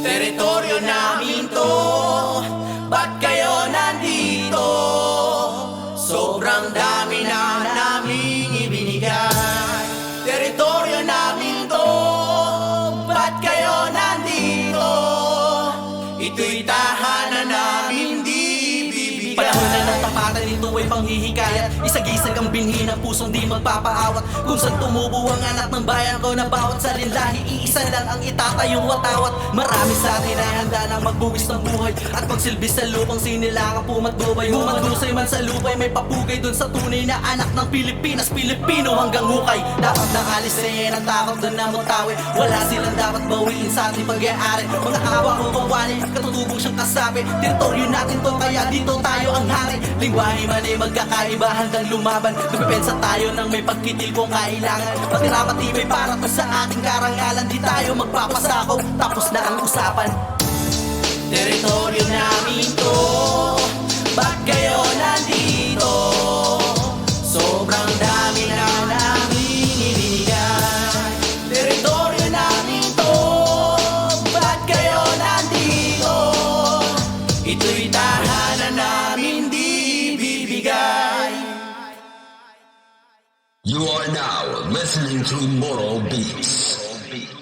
Teritoryo namin to Ba't kayo nandito? Sobrang dami na naming ibinigay Teritoryo namin to Ba't kayo nandito? Ito'y tahanan namin ito ay panghihikayat. Isagisag ang binhi ng pusong di magpapaawat. Kung saan tumubo ang anak ng bayan ko Na bawat salinlahi iisa lang ang itatayong watawat. Marami sa atin ay handa na magbuwis ng buhay. At magsilbi sa lupang sinilangan pumatgubay. Humagdusay man sa lupay may papugay dun sa tunay na anak ng Pilipinas. Pilipino hanggang hukay. Dapat nang alis na yan ang takot doon na mutawi Wala silang dapat bawiin sa ating pag-aari. Mga awa ko kawali katutubong siyang kasabi Teritoryo natin to kaya dito tayo ang hari. Lingwahe man ay magkakaiba hanggang lumaban. Dumipensa tayo ng may pagkitil kung kailangan. Patira matibay para to sa ating karangalan Di tayo magpapasakaw. Tapos na ang usapan. Teritoryo namin to. Ba't kayo nandito? Sobrang dami na namin ibinigay. Teritoryo namin to. Ba't kayo nandito? Ito'y tahanan namin You are now listening to Moral Beats.